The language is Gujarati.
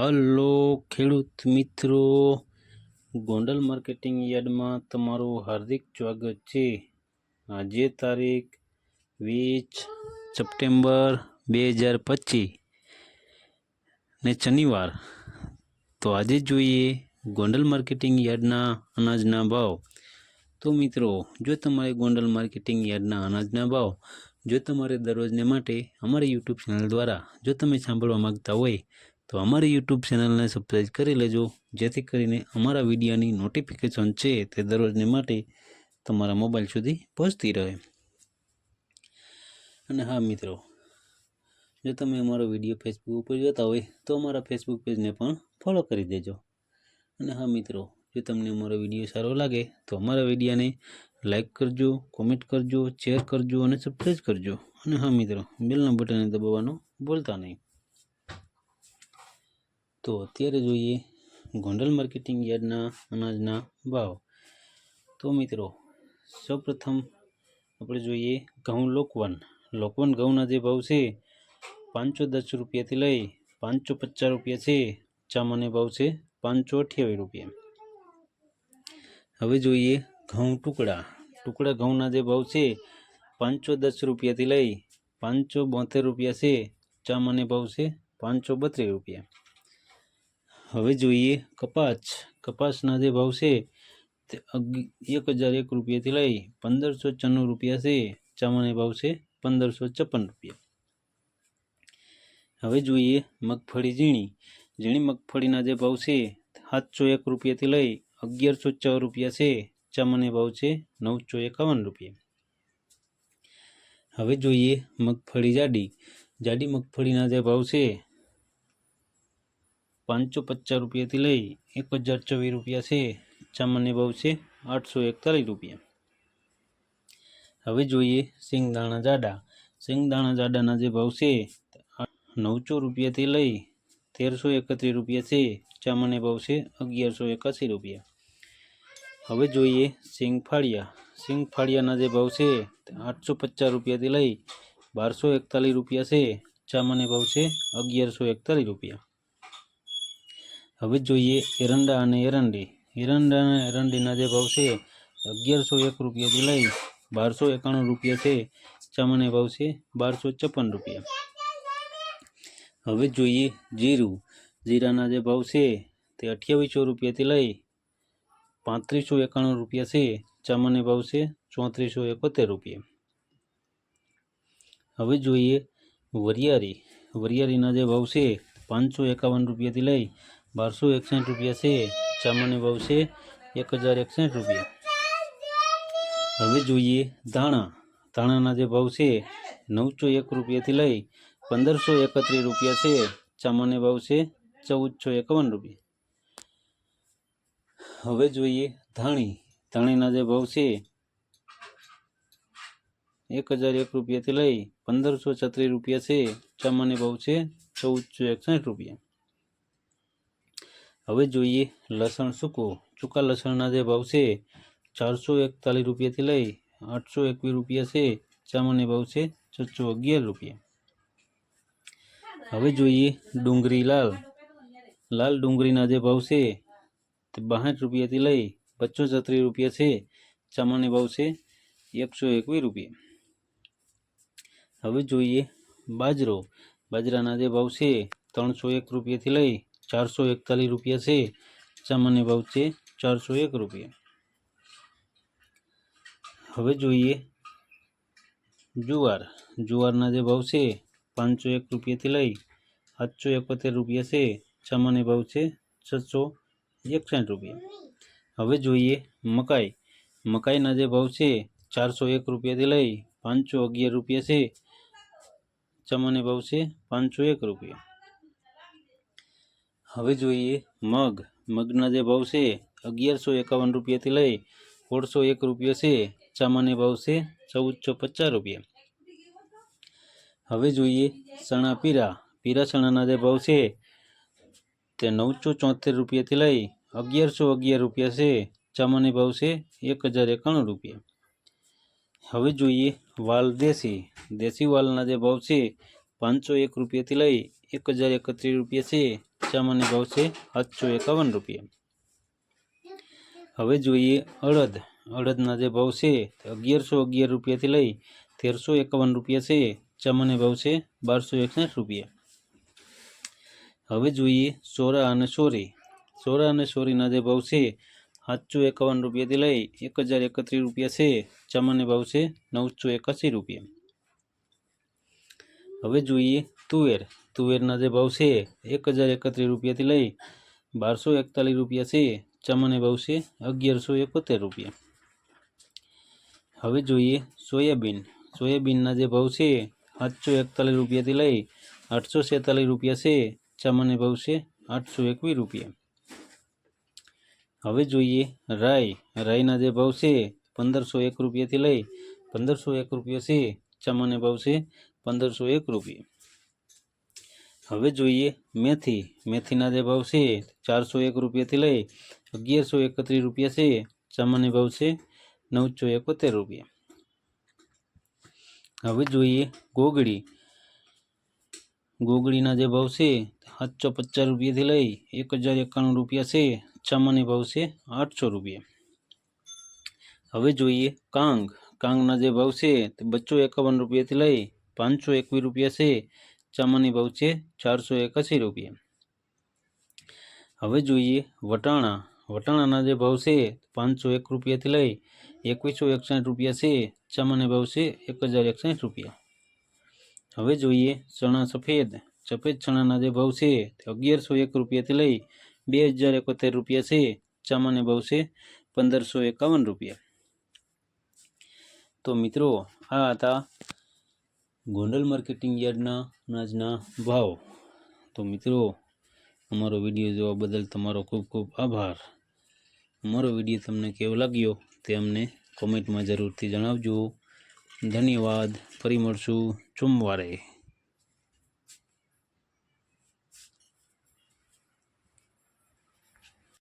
હલો ખેડૂત મિત્રો ગોંડલ માર્કેટિંગ યાર્ડમાં તમારું હાર્દિક સ્વાગત છે આજે તારીખ વીસ સપ્ટેમ્બર બે હજાર પચીસ ને શનિવાર તો આજે જોઈએ ગોંડલ માર્કેટિંગ યાર્ડના અનાજના ભાવ તો મિત્રો જો તમારે ગોંડલ માર્કેટિંગ યાર્ડના અનાજના ભાવ જો તમારે દરરોજને માટે અમારી યુટ્યુબ ચેનલ દ્વારા જો તમે સાંભળવા માગતા હોય તો અમારી યુટ્યુબ ચેનલને સબસ્ક્રાઈબ કરી લેજો જેથી કરીને અમારા વિડીયોની નોટિફિકેશન છે તે દરરોજને માટે તમારા મોબાઈલ સુધી પહોંચતી રહે અને હા મિત્રો જો તમે અમારો વિડીયો ફેસબુક ઉપર જોતા હોય તો અમારા ફેસબુક પેજને પણ ફોલો કરી દેજો અને હા મિત્રો જો તમને અમારો વિડીયો સારો લાગે તો અમારા વિડીયોને લાઇક કરજો કોમેન્ટ કરજો શેર કરજો અને સબસ્ક્રાઈબ કરજો અને હા મિત્રો બેલના બટનને દબાવવાનું ભૂલતા નહીં તો અત્યારે જોઈએ ગોંડલ માર્કેટિંગ યાર્ડના અનાજના ભાવ તો મિત્રો સૌપ્રથમ આપણે જોઈએ ઘઉં લોકવન લોકવન ઘઉંના જે ભાવ છે પાંચસો દસ રૂપિયાથી લઈ પાંચસો પચાસ રૂપિયા છે ચામાને ભાવ છે પાંચસો અઠ્યાવીસ રૂપિયા હવે જોઈએ ઘઉં ટુકડા ટુકડા ઘઉંના જે ભાવ છે પાંચસો દસ રૂપિયાથી લઈ પાંચસો બોતેર રૂપિયા છે ચામાન્ય ભાવ છે પાંચસો બત્રીસ રૂપિયા હવે જોઈએ કપાસ કપાસના જે ભાવ છે તે એક હજાર એક રૂપિયાથી લઈ પંદરસો છન્નું રૂપિયા છે ચામાના ભાવ છે પંદરસો છપ્પન રૂપિયા હવે જોઈએ મગફળી ઝીણી ઝીણી મગફળીના જે ભાવ છે સાતસો એક રૂપિયાથી લઈ અગિયારસો છ રૂપિયા છે ચામાને ભાવ છે નવસો એકાવન રૂપિયા હવે જોઈએ મગફળી જાડી જાડી મગફળીના જે ભાવ છે पांच सौ पचास रुपया थी लई एक हज़ार चौवीस रुपया से चमनने भाव से आठ सौ एकतालीस रुपया हमें जीइए सींगदाणा जाडा सींगदाणा जाडा भाव से नौ सौ रुपया थी लई तेर सौ एकत्र रुपया से चमने भाव से अगियार सौ एकासी रुपया हमें जीइए सींगफाड़िया सींगफाड़िया भाव से आठ सौ पचास रुपया थी लई बार सौ एकतालीस रुपया से चमने भाव से अगियार सौ एकतालीस रुपया હવે જોઈએ એરંડા અને એરંડી એરંડા અને એરંડીના જે ભાવ છે અગિયારસો એક રૂપિયાથી લઈ બારસો એકાણું રૂપિયા છે ચામાને ભાવ છે બારસો છપ્પન રૂપિયા હવે જોઈએ જીરું જીરાના જે ભાવ છે તે અઠ્યાવીસો રૂપિયાથી લઈ પાંત્રીસો એકાણું રૂપિયા છે ચામાને ભાવ છે ચોત્રીસો એકોતેર રૂપિયા હવે જોઈએ વરિયારી વરિયારીના જે ભાવ છે પાંચસો એકાવન રૂપિયાથી લઈ बारसू 100 रुपये से चामनी भाव से 1061 रुपये अभी જોઈએ દાણા દાણાના જે ભાવ છે 901 રૂપિયા થી લઈ 1531 રૂપિયા છે ચામની ભાવ છે 1451 રૂપિયા હવે જોઈએ ધાણી ધાણીના જે ભાવ છે 1001 રૂપિયા થી લઈ 1536 રૂપિયા છે ચામની ભાવ છે 1461 રૂપિયા हमें जो लसन सूको चूका लसन आज भाव से चार सौ एकतालीस रुपया थी लाई आठ सौ एक रुपया से चामने भाव से छो अगर रुपया हमें जो डूंगी लाल लाल डूंगी भाव से बाहठ रुपया थी लाई पच्चो छत्र रुपया से चामने भाव से एक सौ एक रुपया हमें जो बाजरो बाजरा भाव से तौ सौ एक रुपया थी लाई चार सौ इकतालीस रुपया से सामान्य भाव से चार सौ एक रुपया हमें जो ये जुआर जुआर ना जो भाव से पाँच सौ एक रुपया थी लाई सात सौ इकोतेर रुपया से सामान्य भाव से छः सौ एकसठ रुपया हमें जो ये मकाई मकाई ना जो भाव से चार सौ एक रुपया थी लाई पाँच सौ अगियार रुपया से सामान्य भाव से पाँच सौ एक रुपया હવે જોઈએ મગ મગનાજે ભાવ છે 1151 રૂપિયા થી લઈ 1601 રૂપિયા છે ચામની ભાવ છે 1450 રૂપિયા હવે જોઈએ સણાપીરા પીરા સણાનાજે ભાવ છે તે 974 રૂપિયા થી લઈ 1111 રૂપિયા છે ચામની ભાવ છે 1091 રૂપિયા હવે જોઈએ વાલ દેસી દેસી વાલનાજે ભાવ છે 501 રૂપિયા થી લઈ 1031 रुपये से चमन ने भाव से 751 रुपये अब જોઈએ અરદ અરદનો જે ભાવ છે 1111 રૂપિયા થી લઈ 1351 રૂપિયા છે ચમન ને ભાવ છે 1261 રૂપિયા હવે જોઈએ સોરા અને સોરી સોરા અને સોરી ના જે ભાવ છે 751 રૂપિયા થી લઈ 1031 રૂપિયા છે ચમન ને ભાવ છે 981 રૂપિયા હવે જોઈએ તુએર तुवेर ना जे भाव से एक हज़ार एकत्र रुपया थी लई बार सौ एकतालीस रुपया से चमने भाव से अगियार सौ एकोतेर रुपया हमें जीइए सोयाबीन सोयाबीन ना जे भाव से आठ सौ एकतालीस रुपया थी लई आठ सौ सैतालीस रुपया से चमने भाव से आठ सौ एक रुपया हमें जीइए राय रायना जे भाव से पंदर सौ एक रुपया थी लई पंदर सौ एक रुपया से चमने भाव से पंदर सौ एक रुपया हमें जो है मेथी मेथी ना भाव से चार सौ एक रुपया थी लाई अगियार सौ एकत्र रुपया से चमन भाव से नौ सौ एकोतेर रुपया हमें जो है गोगड़ी गोगड़ी ना भाव से सात सौ पचास रुपया थी लाई एक हज़ार एकाणु रुपया से चमन भाव से आठ सौ रुपया हमें जो है कांग कांग ना भाव से बच्चों एकवन रुपया थी लाई पांच सौ एक रुपया से चमनी भाव है चार सौ एकासी रुपये हमें जुए वटाणा वटाणा जो भाव से पांच सौ एक रुपया थी लाई एकसौ एकसठ रुपया से चमनी भाव से एक हज़ार एकसठ रुपया हमें जुए चना सफेद सफेद चना भाव से अगियार सौ एक रुपया थी लाई बे हज़ार एकोतेर रुपया से चमनी भाव से पंदर सौ एकावन रुपया तो मित्रों आता ગોંડલ માર્કેટિંગ યાર્ડના અનાજના ભાવ તો મિત્રો અમારો વિડીયો જોવા બદલ તમારો ખૂબ ખૂબ આભાર અમારો વિડીયો તમને કેવો લાગ્યો તે અમને કોમેન્ટમાં જરૂરથી જણાવજો ધન્યવાદ ફરી મળશું સોમવારે